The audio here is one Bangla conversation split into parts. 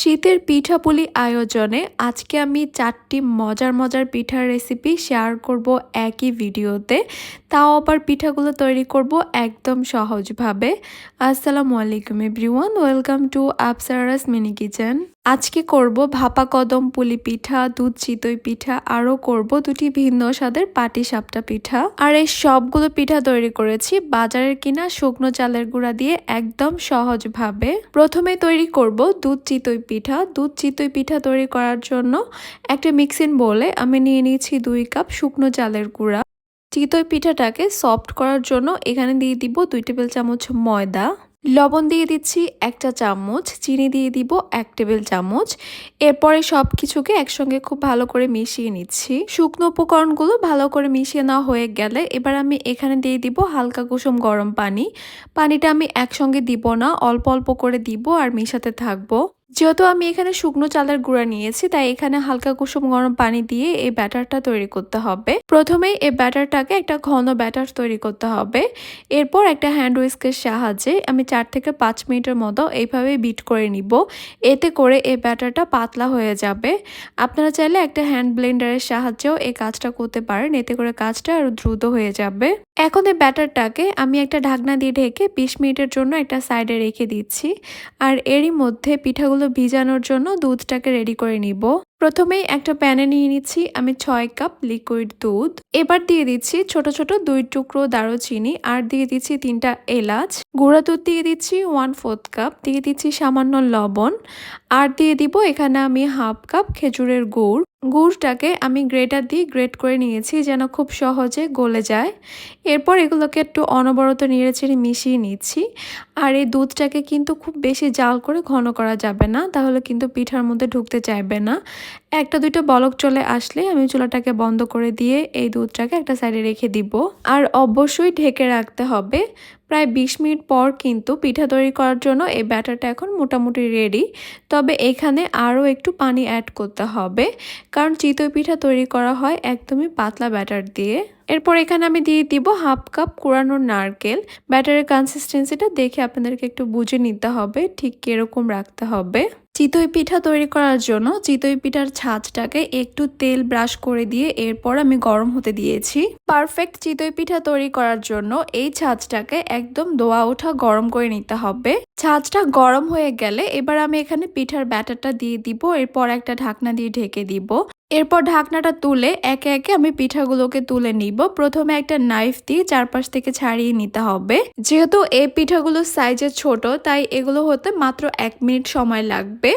শীতের পিঠাপুলি আয়োজনে আজকে আমি চারটি মজার মজার পিঠার রেসিপি শেয়ার করব একই ভিডিওতে। তাও আবার পিঠাগুলো তৈরি করব একদম সহজভাবে। আসসালামু আলাইকুম everyone welcome to Apsaras mini kitchen আজকে করব ভাপা কদম পুলি পিঠা, দুধ চিতই পিঠা, আরও করব দুটি ভিন্ন স্বাদের পাটি সাপটা পিঠা। আর এই সবগুলো পিঠা তৈরি করেছি বাজারের কিনা শুকনো চালের গুঁড়া দিয়ে একদম সহজভাবে। প্রথমে তৈরি করব দুধ চিতই পিঠা, দুধ চিতই পিঠা তৈরি করার জন্য একটা মিক্সিং বলে আমি নিয়ে নিয়েছি দুই কাপ শুকনো চালের গুঁড়া। চিতই পিঠাটাকে সফট করার জন্য এখানে দিয়ে দিব দুই টেবিল চামচ ময়দা। লবণ দিয়ে দিচ্ছি একটা চামচ, চিনি দিয়ে দিব এক টেবিল চামচ। এরপরে সব কিছুকে একসঙ্গে খুব ভালো করে মিশিয়ে নিচ্ছি। শুকনো উপকরণগুলো ভালো করে মিশিয়ে নেওয়া হয়ে গেলে এবার আমি এখানে দিয়ে দিব হালকা কুসুম গরম পানি। পানিটা আমি একসঙ্গে দিব না, অল্প অল্প করে দিব আর মিশাতে থাকব। যেহেতু আমি এখানে শুকনো চালের গুঁড়া নিয়েছি, তাই এখানে হালকা কুসুম গরম পানি দিয়ে এই ব্যাটারটা তৈরি করতে হবে। প্রথমেই এই ব্যাটারটাকে একটা ঘন ব্যাটার তৈরি করতে হবে। এরপর একটা হ্যান্ড উইস্কের সাহায্যে আমি চার থেকে পাঁচ মিনিটের মতো এইভাবে বিট করে নিব। এতে করে এই ব্যাটারটা পাতলা হয়ে যাবে। আপনারা চাইলে একটা হ্যান্ড ব্লেন্ডারের সাহায্যেও এই কাজটা করতে পারেন। এতে করে কাজটা আরও দ্রুত হয়ে যাবে। এখন এই ব্যাটারটাকে আমি একটা ঢাকনা দিয়ে ঢেকে বিশ মিনিটের জন্য একটা সাইডে রেখে দিচ্ছি। আর এরই মধ্যে পিঠাগুলো ভিজানোর জন্য দুধটাকে রেডি করে নিব। প্রথমেই একটা প্যানে নিয়ে নিচ্ছি আমি ছয় কাপ লিকুইড দুধ। এবার দিয়ে দিচ্ছি ছোট ছোট দুই টুকরো দারুচিনি আর দিয়ে দিচ্ছি তিনটা এলাচ। গুঁড়া দুধ দিয়ে দিচ্ছি ওয়ান ফোর্থ কাপ দিয়ে দিচ্ছি সামান্য লবণ। আর দিয়ে দিব এখানে আমি হাফ কাপ খেজুরের গুড়। গুড়টাকে আমি গ্রেটার দিয়ে গ্রেট করে নিয়েছি যেন খুব সহজে গলে যায়। এরপর এগুলোকে একটু অনবরত নেড়েচেড়ে মিশিয়ে নিচ্ছি। আর এই দুধটাকে কিন্তু খুব বেশি জাল করে ঘন করা যাবে না, তাহলে কিন্তু পিঠার মধ্যে ঢুকতে চাইবে না। একটা দুটো বলক চলে আসলে আমি চুলাটাকে বন্ধ করে দিয়ে এই দুধটাকে একটা সাইডে রেখে দিব। আর অবশ্যই ঢেকে রাখতে হবে। প্রায় বিশ মিনিট পর কিন্তু পিঠা তৈরি করার জন্য এই ব্যাটারটা এখন মোটামুটি রেডি তবে এখানে আরও একটু পানি অ্যাড করতে হবে। কারণ চিতই পিঠা তৈরি করা হয় একদমই পাতলা ব্যাটার দিয়ে। এরপর এখানে আমি দিয়ে দিব হাফ কাপ কুড়ানোর নারকেল। ব্যাটারের কনসিস্টেন্সিটা দেখে আপনাদেরকে একটু বুঝে নিতে হবে ঠিক কীরকম রাখতে হবে। চিতই পিঠা তৈরি করার জন্য চিতই পিঠার ছাঁচটাকে একটু তেল ব্রাশ করে দিয়ে এরপর আমি গরম হতে দিয়েছি। পারফেক্ট চিতই পিঠা তৈরি করার জন্য এই ছাঁচটাকে একদম দোয়া ওঠা গরম করে নিতে হবে। ছাঁচটা গরম হয়ে গেলে এবার আমি এখানে পিঠার ব্যাটারটা দিয়ে দিব, এরপর একটা ঢাকনা দিয়ে ঢেকে দিব। এরপর ঢাকনাটা তুলে একে একে আমি পিঠাগুলোকে তুলে নিব। প্রথমে একটা নাইফ দিয়ে চারপাশ থেকে ছাড়িয়ে নিতে হবে। যেহেতু এই পিঠাগুলো সাইজে ছোট, তাই এগুলো হতে মাত্র এক মিনিট সময় লাগবে।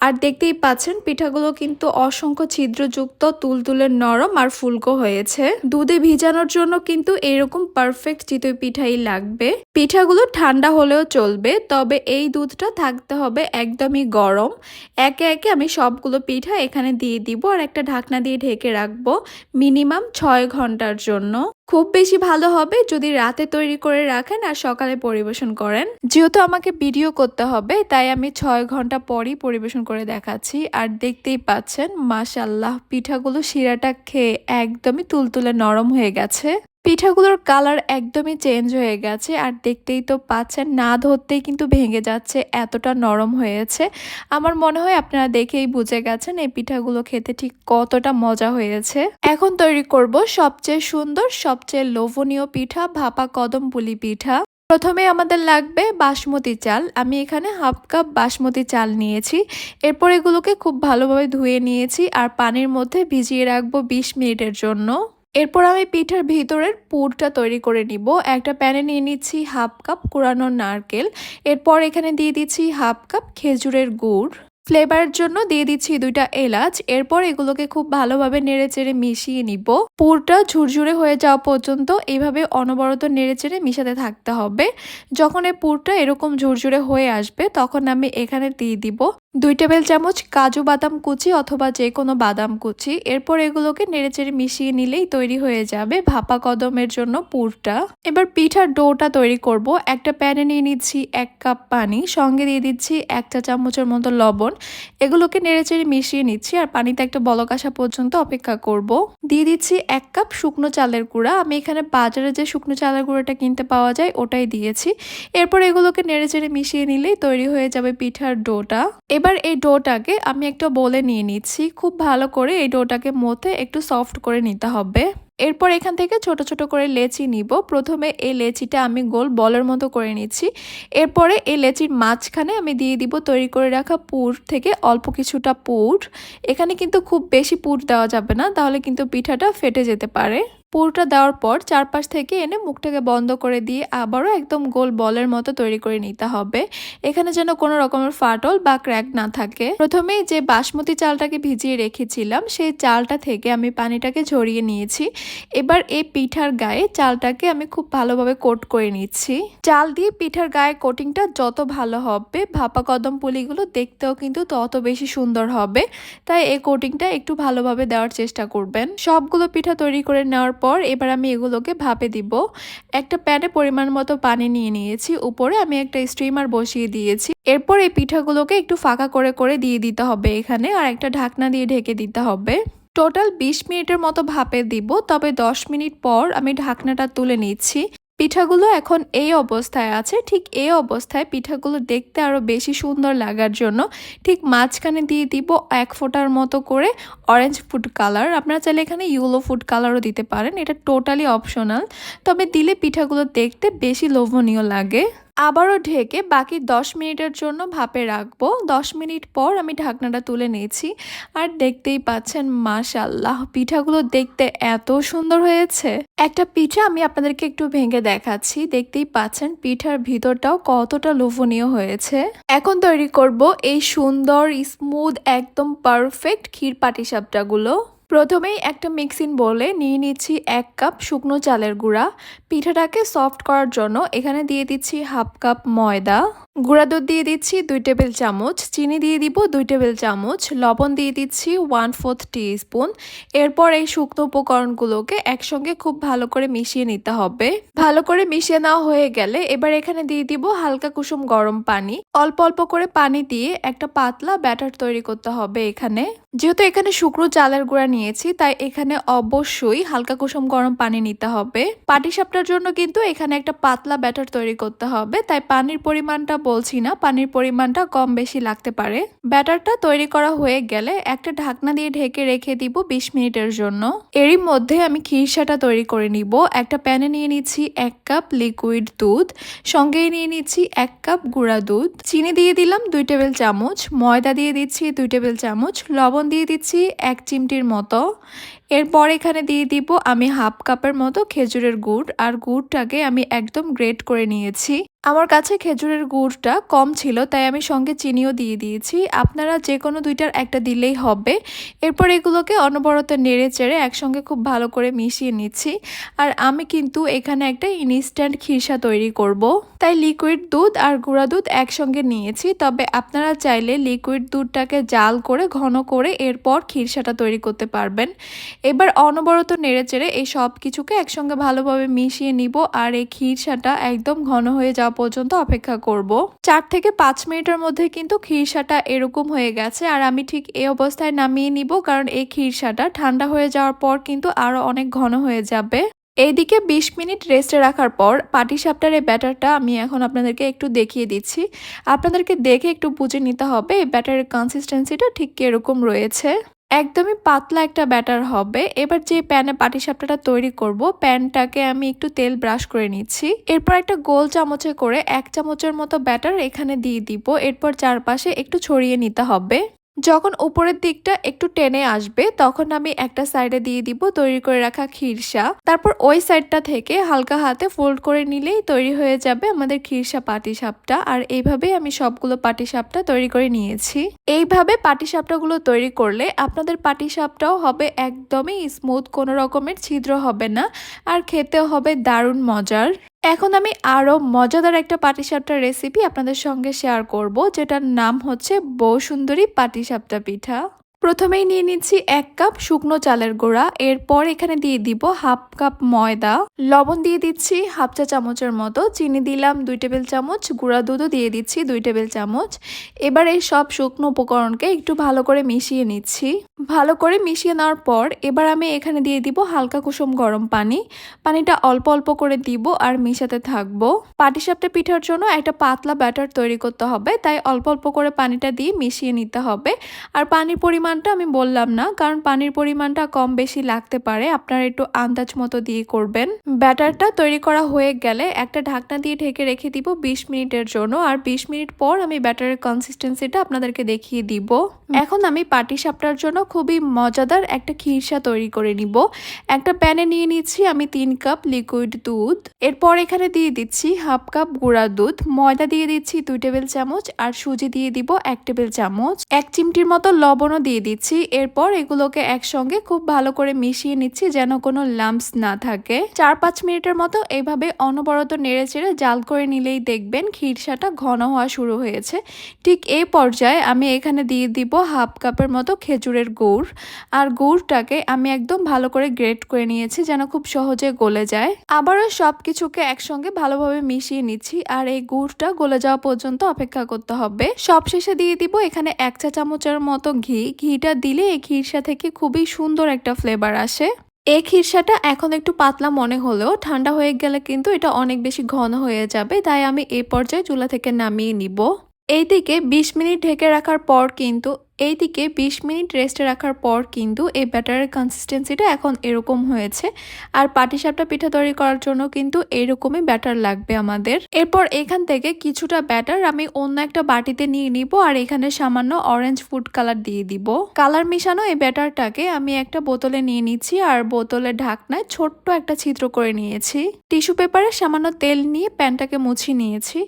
আর দেখতেই পাচ্ছেন, পিঠাগুলো কিন্তু অসংখ্য ছিদ্রযুক্ত, তুলতুলে নরম আর ফুলকো হয়েছে। দুধে ভিজানোর জন্য কিন্তু এরকম পারফেক্ট চিতই পিঠাই লাগবে। পিঠাগুলো ঠান্ডা হলেও চলবে, তবে এই দুধটা থাকতে হবে একদমই গরম। একে একে আমি সবগুলো পিঠা এখানে দিয়ে দিব আর একটা ঢাকনা দিয়ে ঢেকে রাখব, মিনিমাম ছয় ঘণ্টার জন্য। খুব বেশি ভালো হবে যদি রাতে তৈরি করে রাখেন আর সকালে পরিবেশন করেন। যেহেতু আমাকে ভিডিও করতে হবে, তাই আমি ছয় ঘণ্টা পরই পরিবেশন করে দেখাচ্ছি। আর দেখতেই পাচ্ছেন মাশাল্লাহ পিঠাগুলো শিরাটা খেয়ে একদমই তুলতুলে নরম হয়ে গেছে। পিঠাগুলোর কালার একদমই চেঞ্জ হয়ে গেছে আর দেখতেই তো পাচ্ছেন, না ধরতেই কিন্তু ভেঙে যাচ্ছে, এতটা নরম হয়েছে। আমার মনে হয় আপনারা দেখেই বুঝে গেছেন এই পিঠাগুলো খেতে ঠিক কতটা মজা হয়েছে। এখন তৈরি করব সবচেয়ে সুন্দর, সবচেয়ে লোভনীয় পিঠা, ভাপা কদম পুলি পিঠা। প্রথমে আমাদের লাগবে বাসমতি চাল। আমি এখানে হাফ কাপ বাসমতি চাল নিয়েছি। এরপর এগুলোকে খুব ভালোভাবে ধুয়ে নিয়েছি আর পানির মধ্যে ভিজিয়ে রাখব বিশ মিনিটের জন্য। এরপর আমি পিঠার ভিতরের পুরটা তৈরি করে নিব। একটা প্যানে নিয়ে নিচ্ছি হাফ কাপ কুড়ানো নারকেল। এরপর এখানে দিয়ে দিচ্ছি হাফ কাপ খেজুরের গুড়। ফ্লেভারের জন্য দিয়ে দিচ্ছি দুইটা এলাচ। এরপর এগুলোকে খুব ভালোভাবে নেড়েচেড়ে মিশিয়ে নিব। পুরটা ঝুরঝুরে হয়ে যাওয়া পর্যন্ত এইভাবে অনবরত নেড়েচেড়ে মিশাতে থাকতে হবে। যখন এই পুরটা এরকম ঝুরঝুরে হয়ে আসবে, তখন আমি এখানে দিয়ে দিব দুই টেবিল চামচ কাজু বাদাম কুচি অথবা যে কোনো বাদাম কুচি। এরপর এগুলোকে নেড়েচেড়ে মিশিয়ে নিলেই তৈরি হয়ে যাবে ভাপা কদমের জন্য পুরটা। এবার পিঠার ডোটা তৈরি করব। একটা প্যানে নিয়ে নিচ্ছি এক কাপ পানি। সঙ্গে দিয়ে দিচ্ছি এক চা চামচের মতো লবণ। এগুলোকে নেড়েচেড়ে মিশিয়ে নিচ্ছি আর পানিতে একটা বলক আসা পর্যন্ত অপেক্ষা করব। দিয়ে দিচ্ছি এক কাপ শুকনো চালের গুঁড়া। আমি এখানে বাজারে যে শুকনো চালের গুঁড়োটা কিনতে পাওয়া যায় ওটাই দিয়েছি। এরপর এগুলোকে নেড়েচেড়ে মিশিয়ে নিলেই তৈরি হয়ে যাবে পিঠার ডোটা। এবার এই ডোটাকে আমি একটা বলে নিয়ে নিচ্ছি। খুব ভালো করে এই ডোটাকে মতে একটু সফট করে নিতে হবে। এরপর এখান থেকে ছোট ছোট করে লেচি নিব। প্রথমে এই লেচিটা আমি গোল বলের মতো করে নিচ্ছি। এরপরে এই লেচির মাঝখানে আমি দিয়ে দিব তৈরি করে রাখা পুর থেকে অল্প কিছুটা পুর। এখানে কিন্তু খুব বেশি পুর দেওয়া যাবে না, তাহলে কিন্তু পিঠাটা ফেটে যেতে পারে। পুরটা দেওয়ার পর চারপাশ থেকে এনে মুখটাকে বন্ধ করে দিয়ে আবারও একদম গোল বলের মতো তৈরি করে নিতে হবে। এখানে যেন কোনো রকমের ফাটল বা ক্র্যাক না থাকে। প্রথমেই যে বাসমতি চালটাকে ভিজিয়ে রেখেছিলাম, সেই চালটা থেকে আমি পানিটাকে ঝরিয়ে নিয়েছি। এবার এই পিঠার গায়ে চালটাকে আমি খুব ভালোভাবে কোট করে নিচ্ছি। চাল দিয়ে পিঠার গায়ে কোটিংটা যত ভালো হবে, ভাপা কদম পুলিগুলো দেখতেও কিন্তু তত বেশি সুন্দর হবে। তাই এই কোটিংটা একটু ভালোভাবে দেওয়ার চেষ্টা করবেন। সবগুলো পিঠা তৈরি করে নেওয়ার পর এবার আমি এগুলোকে ভাপে দিব। একটা প্যানে পরিমাণ মতো পানি নিয়ে নিয়েছি, উপরে আমি একটা স্টিমার বসিয়ে দিয়েছি। এরপর এই পিঠাগুলোকে একটু ফাঁকা করে করে দিয়ে দিতে হবে এখানে আর একটা ঢাকনা দিয়ে ঢেকে দিতে হবে। টোটাল বিশ মিনিটের মতো ভাপে দিব, তবে দশ মিনিট পর আমি ঢাকনাটা তুলে নিচ্ছি। পিঠাগুলো এখন এই অবস্থায় আছে। ঠিক এই অবস্থায় পিঠাগুলো দেখতে আরও বেশি সুন্দর লাগার জন্য ঠিক মাঝখানে দিয়ে দিব এক ফোঁটার মতো করে অরেঞ্জ ফুড কালার আপনারা চাইলে এখানে ইউলো ফুড কালারও দিতে পারেন। এটা টোটালি অপশনাল তবে দিলে পিঠাগুলো দেখতে বেশি লোভনীয় লাগে। আবারও ঢেকে বাকি 10 মিনিটের জন্য ভাপে রাখব। 10 মিনিট পর আমি ঢাকনাটা তুলে নিয়েছি। আর দেখতেই পাচ্ছেন মাশাল্লাহ পিঠাগুলো দেখতে এত সুন্দর হয়েছে। একটা পিঠা আমি আপনাদেরকে একটু ভেঙে দেখাচ্ছি। দেখতেই পাচ্ছেন, পিঠার ভিতরটাও কতটা লোভনীয় হয়েছে। এখন তৈরি করব এই সুন্দর স্মুথ একদম পারফেক্ট ক্ষীর পাটিসাপটাগুলো প্রথমেই একটা মিক্সিং বলে নিয়ে নিচ্ছি এক কাপ শুকনো চালের গুঁড়া। পিঠাটাকে সফট করার জন্য এখানে দিয়ে দিচ্ছি হাফ কাপ ময়দা। গুঁড়া দুধ দিয়ে দিচ্ছি দুই টেবিল চামচ, চিনি দিয়ে দিব দুই টেবিল চামচ, লবণ দিয়ে দিচ্ছি ওয়ান ফোর্থ স্পুন এরপর এই শুকনো উপকরণগুলোকে একসঙ্গে খুব ভালো করে মিশিয়ে নিতে হবে। ভালো করে মিশিয়ে নেওয়া হয়ে গেলে এবার এখানে দিয়ে দিব হালকা কুসুম গরম পানি। অল্প অল্প করে পানি দিয়ে একটা পাতলা ব্যাটার তৈরি করতে হবে এখানে। যেহেতু এখানে শুকনো চালের গুঁড়া নিয়েছি, তাই এখানে অবশ্যই হালকা কুসুম গরম পানি নিতে হবে। পাটি সাপটার জন্য কিন্তু এখানে একটা পাতলা ব্যাটার তৈরি করতে হবে, তাই পানির পরিমাণটা বলছি না, পানির পরিমাণটা কম বেশি লাগতে পারে। ব্যাটারটা তৈরি করা হয়ে গেলে একটা ঢাকনা দিয়ে ঢেকে রেখে দিব বিশ মিনিটের জন্য। এরই মধ্যে আমি খিরসাটা তৈরি করে নিব। একটা প্যানে নিয়ে নিচ্ছি এক কাপ লিকুইড দুধ, সঙ্গেই নিয়ে নিচ্ছি এক কাপ গুঁড়া দুধ, চিনি দিয়ে দিলাম দুই টেবিল চামচ, ময়দা দিয়ে দিচ্ছি দুই টেবিল চামচ, লবণ দিয়ে দিচ্ছি এক চিমটির মতো। এরপর এখানে দিয়ে দিব আমি হাফ কাপের মতো খেজুরের গুড়, আর গুড়টাকে আমি একদম গ্রেট করে নিয়েছি। আমার কাছে খেজুরের গুড়টা কম ছিল, তাই আমি সঙ্গে চিনিও দিয়ে দিয়েছি। আপনারা যে কোনো দুইটার একটা দিলেই হবে। এরপর এগুলোকে অনবরত নেড়ে চেড়ে একসঙ্গে খুব ভালো করে মিশিয়ে নিচ্ছি। আর আমি কিন্তু এখানে একটা ইনস্ট্যান্ট খিরসা তৈরি করব। তাই লিকুইড দুধ আর গুঁড়া দুধ একসঙ্গে নিয়েছি, তবে আপনারা চাইলে লিকুইড দুধটাকে জাল করে ঘন করে এরপর খিরসাটা তৈরি করতে পারবেন। এবার অনবরত নেড়ে চেড়ে এই সব কিছুকে একসঙ্গে ভালোভাবে মিশিয়ে নিব আর এই খিরসাটা একদম ঘন হয়ে যাওয়া পর্যন্ত অপেক্ষা করব। চার থেকে পাঁচ মিনিটের মধ্যে কিন্তু খিরসাটা এরকম হয়ে গেছে আর আমি ঠিক এই অবস্থায় নামিয়ে নিব কারণ এই খিরসাটা ঠান্ডা হয়ে যাওয়ার পর কিন্তু আরও অনেক ঘন হয়ে যাবে। এইদিকে ২০ মিনিট রেস্টে রাখার পর পাটিসাপটার এই ব্যাটারটা আমি এখন আপনাদেরকে একটু দেখিয়ে দিচ্ছি। আপনাদেরকে দেখে একটু বুঝে নিতে হবে এই ব্যাটারের কনসিস্টেন্সিটা ঠিক কীরকম রয়েছে। একদমই পাতলা একটা ব্যাটার হবে। এবার যে প্যানে পাটিসাপটাটা তৈরি করব, প্যানটাকে আমি একটু তেল ব্রাশ করে নিচ্ছি। এরপর একটা গোল চামচে করে এক চামচের মতো ব্যাটার এখানে দিয়ে দিব। এরপর চারপাশে একটু ছড়িয়ে নিতে হবে। যখন উপরের দিকটা একটু টেনে আসবে, তখন আমি একটা সাইডে দিয়ে দিব, তৈরি করে রাখা খিরসা। তারপর ওই সাইডটা থেকে হালকা হাতে ফোল্ড করে নিলেই তৈরি হয়ে যাবে আমাদের খিরসা পাটিসাপটা। আর এইভাবেই আমি সবগুলো পাটিসাপটা তৈরি করে নিয়েছি। এইভাবে পাটিসাপটাগুলো তৈরি করলে আপনাদের পাটিসাপটাও হবে একদমই স্মুথ কোনো রকমের ছিদ্র হবে না, আর খেতেও হবে দারুণ মজার। এখন আমি আরও মজাদার একটা পাটিসাপটা রেসিপি আপনাদের সঙ্গে শেয়ার করব, যেটার নাম হচ্ছে বৌসুন্দরী পাটিসাপটা পিঠা। প্রথমেই নিয়ে নিচ্ছি এক কাপ শুকনো চালের গুঁড়া, এরপর এখানে দিয়ে দিব হাফ কাপ ময়দা। লবণ দিয়ে দিচ্ছি হাফ চা চামচের মতো, চিনি দিলাম দুই টেবিল চামচ, গুঁড়া দুধও দিয়ে দিচ্ছি দুই টেবিল চামচ। এবার এই সব শুকনো উপকরণকে একটু ভালো করে মিশিয়ে নিচ্ছি। ভালো করে মিশিয়ে নেওয়ার পর এবার আমি এখানে দিয়ে দিব হালকা কুসুম গরম পানি। পানিটা অল্প অল্প করে দিব আর মিশাতে থাকব। পাটিসাপটা পিঠার জন্য একটা পাতলা ব্যাটার তৈরি করতে হবে, তাই অল্প অল্প করে পানিটা দিয়ে মিশিয়ে নিতে হবে। আর পানির পরিমাণটা আমি বললাম না, কারণ পানির পরিমাণটা কম বেশি লাগতে পারে। আপনারা একটু আন্দাজ মতো দিয়ে করবেন। ব্যাটারটা তৈরি করা হয়ে গেলে একটা ঢাকনা দিয়ে ঢেকে রেখে দিব বিশ মিনিটের জন্য। আর বিশ মিনিট পর আমি ব্যাটারের কনসিস্টেন্সিটা আপনাদেরকে দেখিয়ে দিব। এখন আমি পাটি সাপটার জন্য খুবই মজাদার একটা খিরসা তৈরি করে নিব। একটা প্যানে নিয়ে নিচ্ছি আমি তিন কাপ লিকুইড দুধ। এরপর এখানে দিয়ে দিচ্ছি হাফ কাপ গুঁড়া দুধ। ময়দা দিয়ে দিচ্ছি দুই টেবিল চামচ। আর সুজি দিয়ে দিব এক টেবিল চামচ। এক চিমটির মতো লবণও দিয়ে দিচ্ছি। এরপর এগুলোকে একসঙ্গে খুব ভালো করে মিশিয়ে নিচ্ছি যেন কোনো লাম্পস না থাকে। চার পাঁচ মিনিটের মতো এইভাবে অনবরত নেড়ে চেড়ে জাল করে নিলেই দেখবেন খিরসাটা ঘন হওয়া শুরু হয়েছে। ঠিক এই পর্যায়ে আমি এখানে দিয়ে দিব হাফ কাপের মতো খেজুরের গুড়। আর গুড়টাকে আমি একদম ভালো করে গ্রেট করে নিয়েছি যেন খুব সহজে গলে যায়। আবারও সব কিছুকে একসঙ্গে ভালোভাবে মিশিয়ে নিচ্ছি আর এই গুড়টা গলে যাওয়া পর্যন্ত অপেক্ষা করতে হবে। সব শেষে দিয়ে দিব এখানে এক চা চামচের মতো ঘি। ঘি ঘিটা দিলে এই ঘিরসা থেকে খুবই সুন্দর একটা ফ্লেভার আসে। এই খিরসাটা এখন একটু পাতলা মনে হলেও ঠান্ডা হয়ে গেলে কিন্তু এটা অনেক বেশি ঘন হয়ে যাবে, তাই আমি এই পর্যায়ে চুলা থেকে নামিয়ে নিব। এইদিকে বিশ মিনিট ঢেকে রাখার পর কিন্তু এইদিকে বিশ মিনিট রেস্টে রাখার পর কিন্তু এই ব্যাটারের কনসিস্টেন্সিটা এখন এরকম হয়েছে। আর পাটিসাপটা পিঠা তৈরি করার জন্য কিন্তু এরকমই ব্যাটার লাগবে আমাদের। এরপর এখান থেকে কিছুটা ব্যাটার আমি অন্য একটা বাটিতে নিয়ে নিব আর এখানে সামান্য অরেঞ্জ ফুড কালার দিয়ে দিব। কালার মিশানো এই ব্যাটারটাকে আমি একটা বোতলে নিয়ে নিচ্ছি আর বোতলের ঢাকনায় ছোট্ট একটা ছিদ্র করে নিয়েছি। টিস্যু পেপারে সামান্য তেল নিয়ে প্যানটাকে মুছিয়ে নিয়েছি।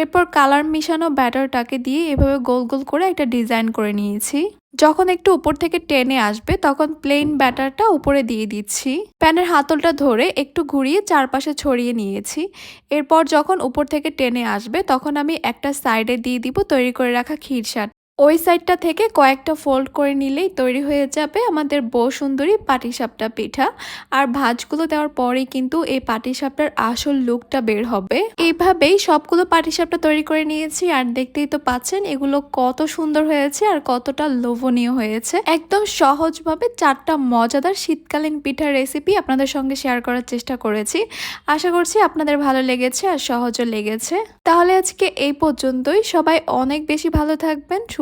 এরপর কালার মিশানো ব্যাটারটাকে দিয়ে এভাবে গোল গোল করে একটা ডিজাইন করে নিয়েছি। নিয়েছি। যখন একটু উপর থেকে টেনে আসবে, তখন প্লেন ব্যাটারটা উপরে দিয়ে দিচ্ছি। প্যানের হাতলটা ধরে একটু ঘুরিয়ে চারপাশে ছড়িয়ে নিয়েছি। এরপর যখন উপর থেকে টেনে আসবে, তখন আমি একটা সাইডে দিয়ে দিব তৈরি করে রাখা ক্ষীরসাট ওই সাইডটা থেকে কয়েকটা ফোল্ড করে নিলেই তৈরি হয়ে যাবে আমাদের বউ সুন্দরী পাটিসাপটা পিঠা। আর ভাজগুলো দেওয়ার পরেই কিন্তু এই পাটিসাপটার আসল লুকটা বের হবে। এইভাবেই সবগুলো পাটিসাপটা তৈরি করে নিয়েছি আর দেখতেই তো পাচ্ছেন এগুলো কত সুন্দর হয়েছে আর কতটা লোভনীয় হয়েছে। একদম সহজভাবে চারটা মজাদার শীতকালীন পিঠার রেসিপি আপনাদের সঙ্গে শেয়ার করার চেষ্টা করেছি। আশা করছি আপনাদের ভালো লেগেছে আর সহজও লেগেছে। তাহলে আজকে এই পর্যন্তই। সবাই অনেক বেশি ভালো থাকবেন